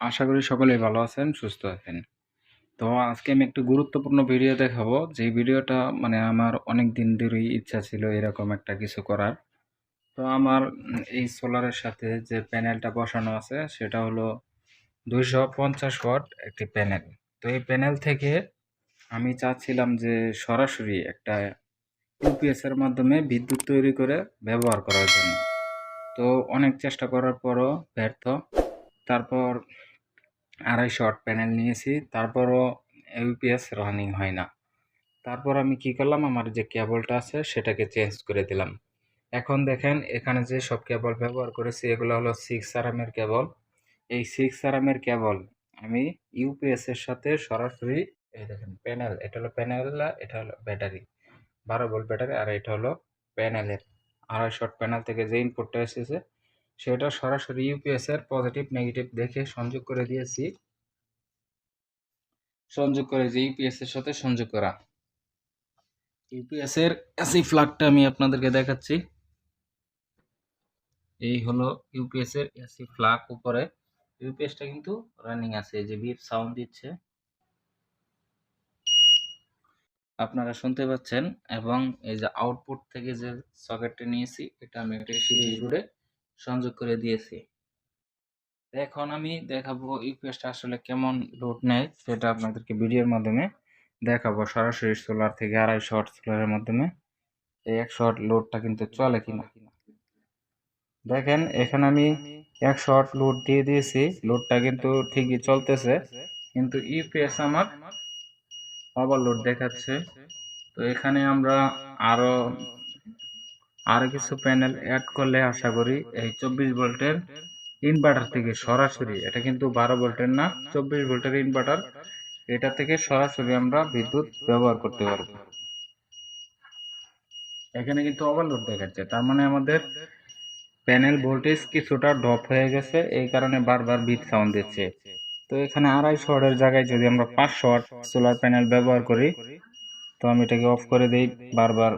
আশা করি সকলেই ভালো আছেন, সুস্থ আছেন। তো আজকে আমি একটু গুরুত্বপূর্ণ ভিডিও দেখাবো। যে ভিডিওটা মানে আমার অনেক দিন ধরেই ইচ্ছা ছিল এরকম একটা কিছু করার। তো আমার এই সোলারের সাথে যে প্যানেলটা বসানো আছে সেটা হলো ২৫০ ওয়াট একটি প্যানেল। তো এই প্যানেল থেকে আমি চাচ্ছিলাম যে সরাসরি একটা ইউপিএস এর মাধ্যমে বিদ্যুৎ তৈরি করে ব্যবহার করার জন্য। তো অনেক চেষ্টা করার পরও ব্যর্থ। তারপর ২৫০ ওয়াট প্যানেল নিয়েছি, তারপরও ইউপিএস রানিং হয় না। তারপর আমি কি করলাম, আমার যে কেবলটা আছে, সেটাকে চেঞ্জ করে দিলাম। এখন দেখেন, এখানে যে সব কেবল ব্যবহার করেছি, এগুলো হলো 6 আরএম এর কেবল। এই 6 আরএম এর কেবল আমি ইউপিএস এর সাথে সরাসরি, এই দেখেন প্যানেল এটা হলো প্যানেল এটা হলো ব্যাটারি ১২ ভোল্ট ব্যাটারি আর এটা হলো প্যানেলের ২৫০ ওয়াট প্যানেল থেকে যে ইনপুটটা এসেছে সেটা সরাসরি ইউপিএস এর পজিটিভ নেগেটিভ দেখে সংযোগ করে দিয়েছি। সংযোগ করে যে ইউপিএস এর সাথে সংযোগ করা। ইউপিএস এর এসি ফ্ল্যাগটা আমি আপনাদেরকে দেখাচ্ছি। এই হলো ইউপিএস এর এসি ফ্ল্যাগ উপরে। ইউপিএসটা কিন্তু রানিং আছে যে বিপ সাউন্ড দিচ্ছে। আপনারা শুনতে পাচ্ছেন এবং এই যে আউটপুট থেকে যে সকেটটা নিয়েছি এটা আমি একটা সিরিজ বোর্ডে সংযোগ করে দিয়েছি। এখন আমি দেখাবো ইউপিএসটা আসলে কেমন লোড নেয়, সেটা আপনাদেরকে ভিডিওর মাধ্যমে দেখাবো সরাসরি সোলার থেকে ২৫০ ওয়াট সোলারের মাধ্যমে এই ১০০ ওয়াট লোডটা কিন্তু চলে কিনা। দেখেন, এখানে আমি ১০০ ওয়াট লোড দিয়ে দিয়েছি লোডটা কিন্তু ঠিকই চলতেছে, কিন্তু ইউপিএস আমার ওভারলোড দেখাচ্ছে তো এখানে আমরা আরও আরও কিছু প্যানেল অ্যাড করলে আশা করি এই চব্বিশ ভোল্টের ইনভার্টার থেকে সরাসরি, এটা কিন্তু বারো ভোল্টের না, চব্বিশ ভোল্টের ইনভার্টার এটা থেকে সরাসরি আমরা বিদ্যুৎ ব্যবহার করতে পারব। এখানে কিন্তু ওভারলোড দেখাচ্ছে, তার মানে আমাদের প্যানেল ভোল্টেজ কিছুটা ড্রপ হয়ে গেছে, এই কারণে বারবার বিট সাউন্ড দিচ্ছে। তো এখানে আড়াইশো ওয়াটের জায়গায় যদি আমরা পাঁচশো ওয়াট সোলার প্যানেল ব্যবহার করি, তো আমি এটাকে অফ করে দিই বারবার।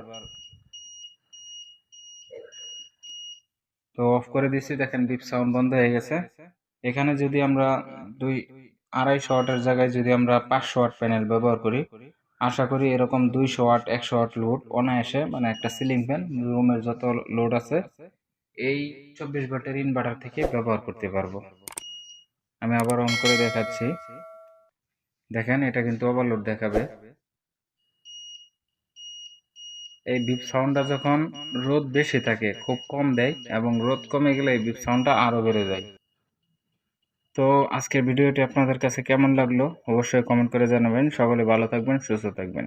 তো অফ করে দিচ্ছি দেখেন বিপ সাউন্ড বন্ধ হয়ে গেছে। এখানে যদি আমরা দুই আড়াইশো ওয়াটের জায়গায় যদি আমরা পাঁচশো ওয়াট প্যানেল ব্যবহার করি, আশা করি এরকম দুইশো ওয়াট, একশো ওয়াট লোড অনায়াসে মানে একটা সিলিং ফ্যান রুমের যত লোড আছে, এই চব্বিশ ভোল্টের ইনভার্টার থেকে ব্যবহার করতে পারব। আমি আবার অন করে দেখাচ্ছি। দেখেন এটা কিন্তু ওভারলোড দেখাবে। এই বিপ সাউন্ডটা যখন রোদ বেশি থাকে, খুব কম দেয় এবং রোদ কমে গেলে এই বিপ সাউন্ডটা আরও বেড়ে যায়। তো আজকের ভিডিওটি আপনাদের কাছে কেমন লাগল? অবশ্যই কমেন্ট করে জানাবেন। সকলে ভালো থাকবেন, সুস্থ থাকবেন।